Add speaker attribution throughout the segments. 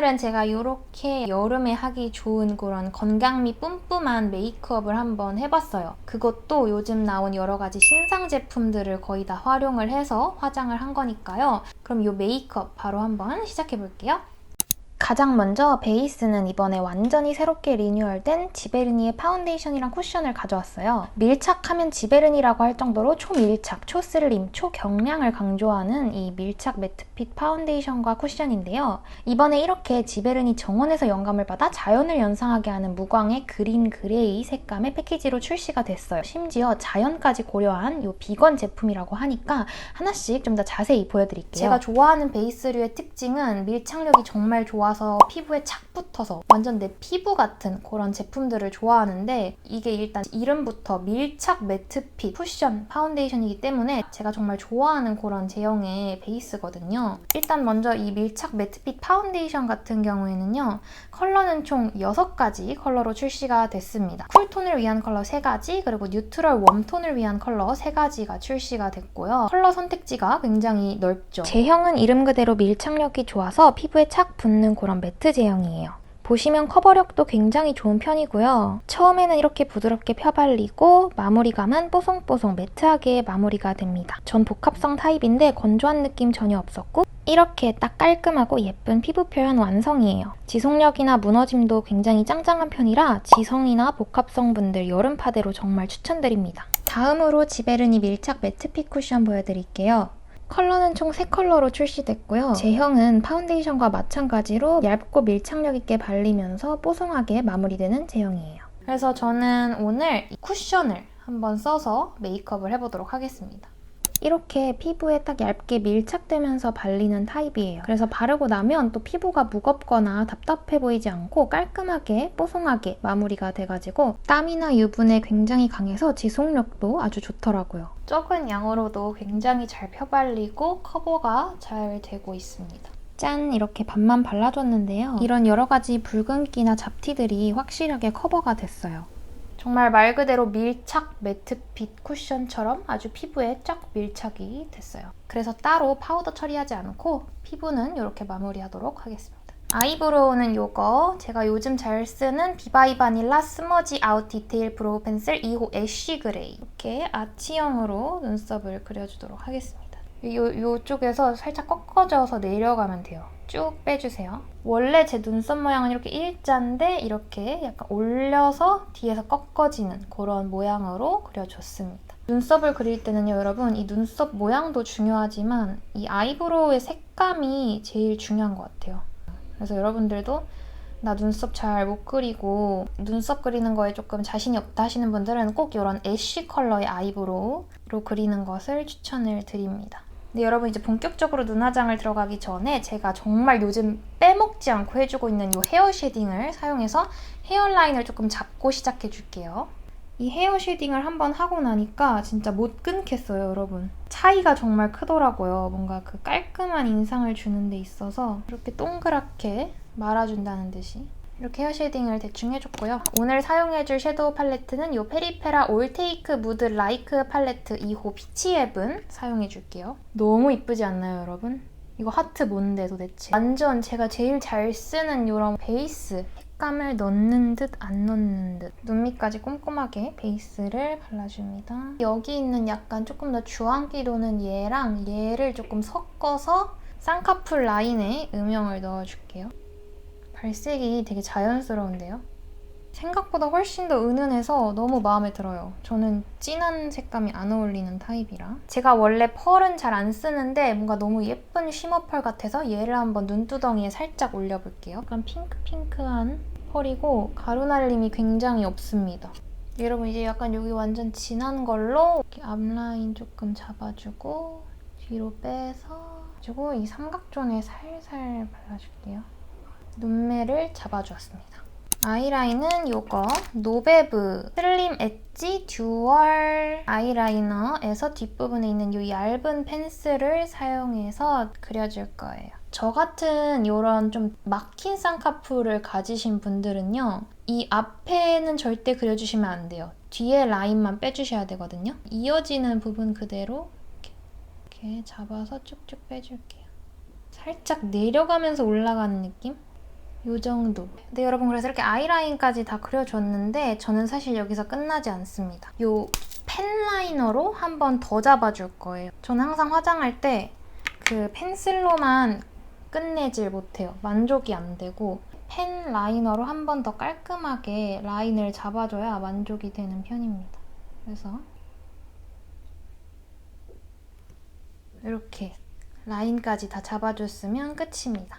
Speaker 1: 오늘은 제가 이렇게 여름에 하기 좋은 그런 건강미 뿜뿜한 메이크업을 한번 해봤어요. 그것도 요즘 나온 여러 가지 신상 제품들을 거의 다 활용을 해서 화장을 한 거니까요. 그럼 이 메이크업 바로 한번 시작해볼게요. 가장 먼저 베이스는 이번에 완전히 새롭게 리뉴얼된 지베르니의 파운데이션이랑 쿠션을 가져왔어요. 밀착하면 지베르니라고 할 정도로 초밀착, 초슬림, 초경량을 강조하는 이 밀착 매트핏 파운데이션과 쿠션인데요. 이번에 이렇게 지베르니 정원에서 영감을 받아 자연을 연상하게 하는 무광의 그린 그레이 색감의 패키지로 출시가 됐어요. 심지어 자연까지 고려한 이 비건 제품이라고 하니까 하나씩 좀 더 자세히 보여드릴게요. 제가 좋아하는 베이스류의 특징은 밀착력이 정말 좋아 서 피부에 착 붙어서 완전 내 피부 같은 그런 제품들을 좋아하는데 이게 일단 이름부터 밀착 매트핏 쿠션 파운데이션이기 때문에 제가 정말 좋아하는 그런 제형의 베이스거든요. 일단 먼저 이 밀착 매트핏 파운데이션 같은 경우에는요. 컬러는 총 6가지 컬러로 출시가 됐습니다. 쿨톤을 위한 컬러 3가지, 그리고 뉴트럴 웜톤을 위한 컬러 3가지가 출시가 됐고요. 컬러 선택지가 굉장히 넓죠. 제형은 이름 그대로 밀착력이 좋아서 피부에 착 붙는 그런 매트 제형이에요. 보시면 커버력도 굉장히 좋은 편이고요. 처음에는 이렇게 부드럽게 펴발리고 마무리감은 뽀송뽀송 매트하게 마무리가 됩니다. 전 복합성 타입인데 건조한 느낌 전혀 없었고 이렇게 딱 깔끔하고 예쁜 피부 표현 완성이에요. 지속력이나 무너짐도 굉장히 짱짱한 편이라 지성이나 복합성 분들 여름 파데로 정말 추천드립니다. 다음으로 지베르니 밀착 매트 핏 쿠션 보여드릴게요. 컬러는 총 3컬러로 출시됐고요. 제형은 파운데이션과 마찬가지로 얇고 밀착력 있게 발리면서 뽀송하게 마무리되는 제형이에요. 그래서 저는 오늘 이 쿠션을 한번 써서 메이크업을 해보도록 하겠습니다. 이렇게 피부에 딱 얇게 밀착되면서 발리는 타입이에요. 그래서 바르고 나면 또 피부가 무겁거나 답답해 보이지 않고 깔끔하게 뽀송하게 마무리가 돼가지고 땀이나 유분에 굉장히 강해서 지속력도 아주 좋더라고요. 적은 양으로도 굉장히 잘 펴발리고 커버가 잘 되고 있습니다. 짠! 이렇게 반만 발라줬는데요. 이런 여러 가지 붉은기나 잡티들이 확실하게 커버가 됐어요. 정말 말 그대로 밀착 매트핏 쿠션처럼 아주 피부에 쫙 밀착이 됐어요. 그래서 따로 파우더 처리하지 않고 피부는 이렇게 마무리하도록 하겠습니다. 아이브로우는 이거 제가 요즘 잘 쓰는 비바이 바닐라 스머지 아웃 디테일 브로우 펜슬 2호 애쉬 그레이 이렇게 아치형으로 눈썹을 그려주도록 하겠습니다. 요, 요쪽에서 살짝 꺾어져서 내려가면 돼요. 쭉 빼주세요. 원래 제 눈썹 모양은 이렇게 일자인데 이렇게 약간 올려서 뒤에서 꺾어지는 그런 모양으로 그려줬습니다. 눈썹을 그릴 때는요, 여러분, 이 눈썹 모양도 중요하지만 이 아이브로우의 색감이 제일 중요한 것 같아요. 그래서 여러분들도 나 눈썹 잘 못 그리고 눈썹 그리는 거에 조금 자신이 없다 하시는 분들은 꼭 이런 애쉬 컬러의 아이브로우로 그리는 것을 추천을 드립니다. 근데 여러분 이제 본격적으로 눈 화장을 들어가기 전에 제가 정말 요즘 빼먹지 않고 해주고 있는 이 헤어 쉐딩을 사용해서 헤어라인을 조금 잡고 시작해 줄게요. 이 헤어 쉐딩을 한번 하고 나니까 진짜 못 끊겠어요, 여러분. 차이가 정말 크더라고요. 뭔가 그 깔끔한 인상을 주는 데 있어서 이렇게 동그랗게 말아준다는 듯이 이렇게 헤어 쉐딩을 대충 해줬고요. 오늘 사용해줄 섀도우 팔레트는 이 페리페라 올테이크 무드 라이크 팔레트 2호 피치 앱은 사용해줄게요. 너무 이쁘지 않나요, 여러분? 이거 하트 뭔데 도대체? 완전 제가 제일 잘 쓰는 이런 베이스 색감을 넣는 듯 안 넣는 듯 눈 밑까지 꼼꼼하게 베이스를 발라줍니다. 여기 있는 약간 조금 더 주황기 도는 얘랑 얘를 조금 섞어서 쌍꺼풀 라인에 음영을 넣어줄게요. 발색이 되게 자연스러운데요? 생각보다 훨씬 더 은은해서 너무 마음에 들어요. 저는 진한 색감이 안 어울리는 타입이라. 제가 원래 펄은 잘 안 쓰는데 뭔가 너무 예쁜 쉬머 펄 같아서 얘를 한번 눈두덩이에 살짝 올려볼게요. 약간 핑크핑크한 펄이고 가루날림이 굉장히 없습니다. 여러분 이제 약간 여기 완전 진한 걸로 이렇게 앞라인 조금 잡아주고 뒤로 빼서 그리고 이 삼각존에 살살 발라줄게요. 눈매를 잡아주었습니다. 아이라인은 이거 노베브 슬림 엣지 듀얼 아이라이너에서 뒷부분에 있는 이 얇은 펜슬을 사용해서 그려줄 거예요. 저 같은 이런 좀 막힌 쌍꺼풀을 가지신 분들은요. 이 앞에는 절대 그려주시면 안 돼요. 뒤에 라인만 빼주셔야 되거든요. 이어지는 부분 그대로 이렇게, 이렇게 잡아서 쭉쭉 빼줄게요. 살짝 내려가면서 올라가는 느낌? 요 정도. 네, 여러분 그래서 이렇게 아이라인까지 다 그려줬는데 저는 사실 여기서 끝나지 않습니다. 요 펜라이너로 한 번 더 잡아줄 거예요. 저는 항상 화장할 때 그 펜슬로만 끝내질 못해요. 만족이 안 되고 펜 라이너로 한 번 더 깔끔하게 라인을 잡아줘야 만족이 되는 편입니다. 그래서 이렇게 라인까지 다 잡아줬으면 끝입니다.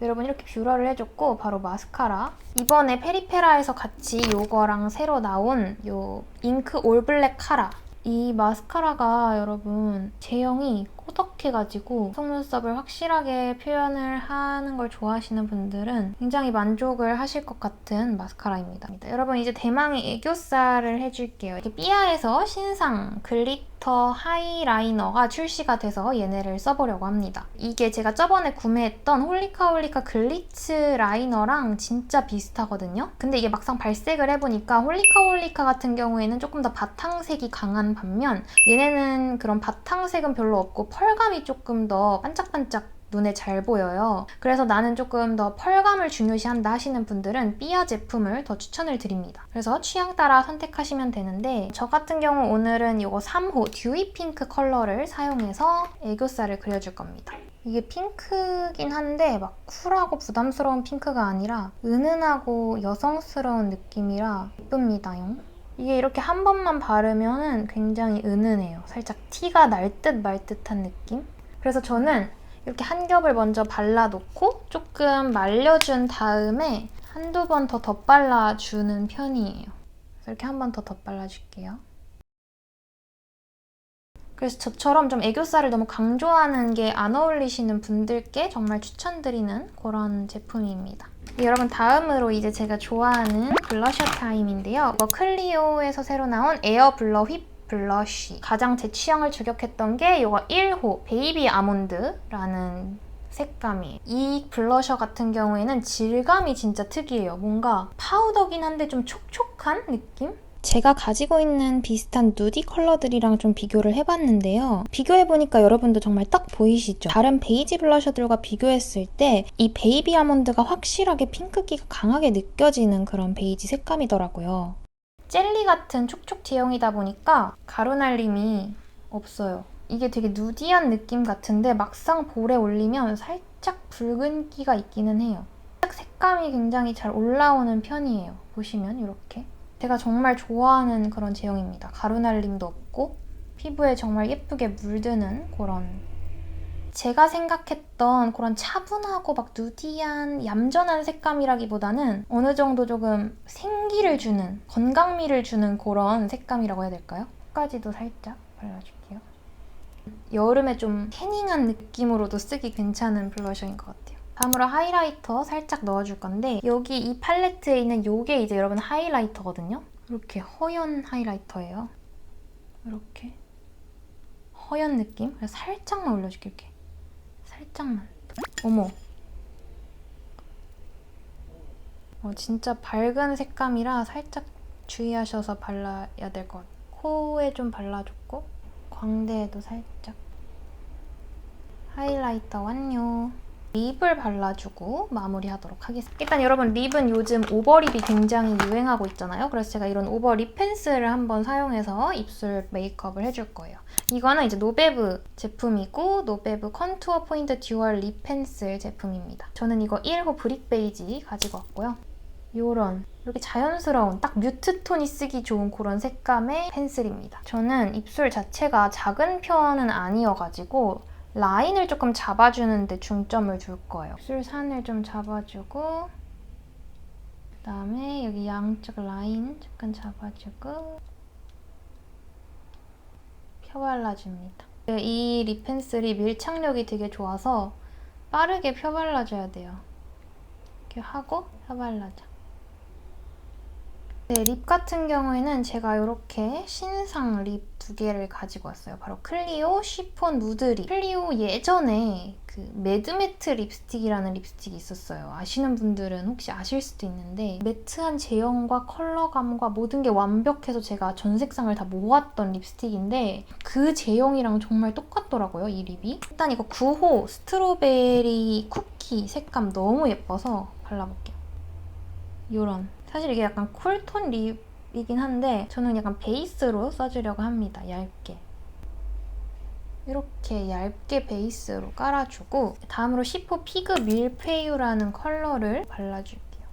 Speaker 1: 여러분 이렇게 뷰러를 해줬고 바로 마스카라. 이번에 페리페라에서 같이 요거랑 새로 나온 요 잉크 올블랙 카라. 이 마스카라가 여러분 제형이 꾸덕 해가지고 속눈썹을 확실하게 표현을 하는 걸 좋아하시는 분들은 굉장히 만족을 하실 것 같은 마스카라입니다. 여러분 이제 대망의 애교살을 해줄게요. 이렇게 삐아에서 신상 글리터 하이라이너가 출시가 돼서 얘네를 써보려고 합니다. 이게 제가 저번에 구매했던 홀리카홀리카 글리츠 라이너랑 진짜 비슷하거든요. 근데 이게 막상 발색을 해보니까 홀리카홀리카 같은 경우에는 조금 더 바탕색이 강한 반면 얘네는 그런 바탕색은 별로 없고 펄감 이 조금 더 반짝반짝 눈에 잘 보여요. 그래서 나는 조금 더 펄감을 중요시한다 하시는 분들은 삐아 제품을 더 추천을 드립니다. 그래서 취향 따라 선택하시면 되는데 저 같은 경우 오늘은 이거 3호 듀이 핑크 컬러를 사용해서 애교살을 그려줄 겁니다. 이게 핑크긴 한데 막 쿨하고 부담스러운 핑크가 아니라 은은하고 여성스러운 느낌이라 예쁩니다용. 이게 이렇게 한 번만 바르면 굉장히 은은해요. 살짝 티가 날 듯 말 듯한 느낌? 그래서 저는 이렇게 한 겹을 먼저 발라놓고 조금 말려준 다음에 한두 번 더 덧발라주는 편이에요. 이렇게 한 번 더 덧발라줄게요. 그래서 저처럼 좀 애교살을 너무 강조하는 게 안 어울리시는 분들께 정말 추천드리는 그런 제품입니다. 네, 여러분 다음으로 이제 제가 좋아하는 블러셔 타임인데요. 이거 클리오에서 새로 나온 에어 블러 whip 블러쉬. 가장 제 취향을 저격했던 게 이거 1호 베이비 아몬드라는 색감이에요. 이 블러셔 같은 경우에는 질감이 진짜 특이해요. 뭔가 파우더긴 한데 좀 촉촉한 느낌? 제가 가지고 있는 비슷한 누디 컬러들이랑 좀 비교를 해봤는데요. 비교해보니까 여러분도 정말 딱 보이시죠? 다른 베이지 블러셔들과 비교했을 때 이 베이비 아몬드가 확실하게 핑크기가 강하게 느껴지는 그런 베이지 색감이더라고요. 젤리 같은 촉촉 제형이다 보니까 가루 날림이 없어요. 이게 되게 누디한 느낌 같은데 막상 볼에 올리면 살짝 붉은기가 있기는 해요. 딱 색감이 굉장히 잘 올라오는 편이에요. 보시면 이렇게. 제가 정말 좋아하는 그런 제형입니다. 가루 날림도 없고 피부에 정말 예쁘게 물드는 그런 제가 생각했던 그런 차분하고 막 누디한 얌전한 색감이라기보다는 어느 정도 조금 생기를 주는 건강미를 주는 그런 색감이라고 해야 될까요? 끝까지도 살짝 발라줄게요. 여름에 좀 태닝한 느낌으로도 쓰기 괜찮은 블러셔인 것 같아요. 다음으로 하이라이터 살짝 넣어줄 건데 여기 이 팔레트에 있는 이게 이제 여러분 하이라이터거든요. 이렇게 허연 하이라이터예요. 이렇게 허연 느낌? 그래서 살짝만 올려줄게 이렇게 살짝만. 어머. 어, 진짜 밝은 색감이라 살짝 주의하셔서 발라야 될 것 같아요. 코에 좀 발라줬고 광대에도 살짝 하이라이터 완료. 립을 발라주고 마무리하도록 하겠습니다. 일단 여러분 립은 요즘 오버립이 굉장히 유행하고 있잖아요. 그래서 제가 이런 오버립 펜슬을 한번 사용해서 입술 메이크업을 해줄 거예요. 이거는 이제 노베브 제품이고 노베브 컨투어 포인트 듀얼 립 펜슬 제품입니다. 저는 이거 1호 브릭 베이지 가지고 왔고요. 요런 이렇게 자연스러운 딱 뮤트 톤이 쓰기 좋은 그런 색감의 펜슬입니다. 저는 입술 자체가 작은 편은 아니어가지고 라인을 조금 잡아주는데 중점을 줄 거예요. 입술 산을 좀 잡아주고 그다음에 여기 양쪽 라인 잠깐 잡아주고 펴발라줍니다. 이 립펜슬이 밀착력이 되게 좋아서 빠르게 펴발라줘야 돼요. 이렇게 하고 펴발라줘. 네, 립 같은 경우에는 제가 이렇게 신상 립 두 개를 가지고 왔어요. 바로 클리오 시폰 누드 립. 클리오 예전에 그 매드매트 립스틱이라는 립스틱이 있었어요. 아시는 분들은 혹시 아실 수도 있는데 매트한 제형과 컬러감과 모든 게 완벽해서 제가 전 색상을 다 모았던 립스틱인데 그 제형이랑 정말 똑같더라고요, 이 립이. 일단 이거 9호 스트로베리 쿠키 색감 너무 예뻐서 발라볼게요. 요런 사실 이게 약간 쿨톤 립이긴 한데 저는 약간 베이스로 써주려고 합니다. 얇게. 이렇게 얇게 베이스로 깔아주고 다음으로 시포 피그 밀푀유라는 컬러를 발라줄게요.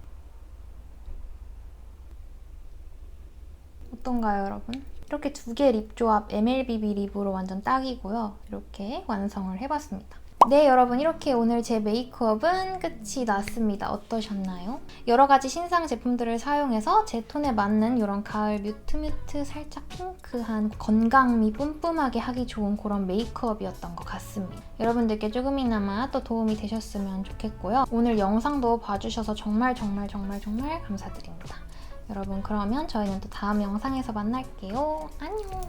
Speaker 1: 어떤가요, 여러분? 이렇게 두 개 립 조합 MLBB 립으로 완전 딱이고요. 이렇게 완성을 해봤습니다. 네, 여러분 이렇게 오늘 제 메이크업은 끝이 났습니다. 어떠셨나요? 여러 가지 신상 제품들을 사용해서 제 톤에 맞는 이런 가을 뮤트 뮤트 살짝 핑크한 건강미 뿜뿜하게 하기 좋은 그런 메이크업이었던 것 같습니다. 여러분들께 조금이나마 또 도움이 되셨으면 좋겠고요. 오늘 영상도 봐주셔서 정말 정말 정말 정말 감사드립니다. 여러분 그러면 저희는 또 다음 영상에서 만날게요. 안녕.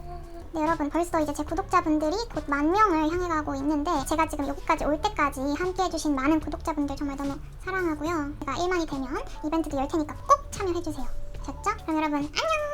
Speaker 2: 네, 여러분 벌써 이제 제 구독자분들이 곧 만 명을 향해 가고 있는데 제가 지금 여기까지 올 때까지 함께 해주신 많은 구독자분들 정말 너무 사랑하고요. 제가 1만이 되면 이벤트도 열 테니까 꼭 참여해주세요. 아셨죠? 그럼 여러분 안녕!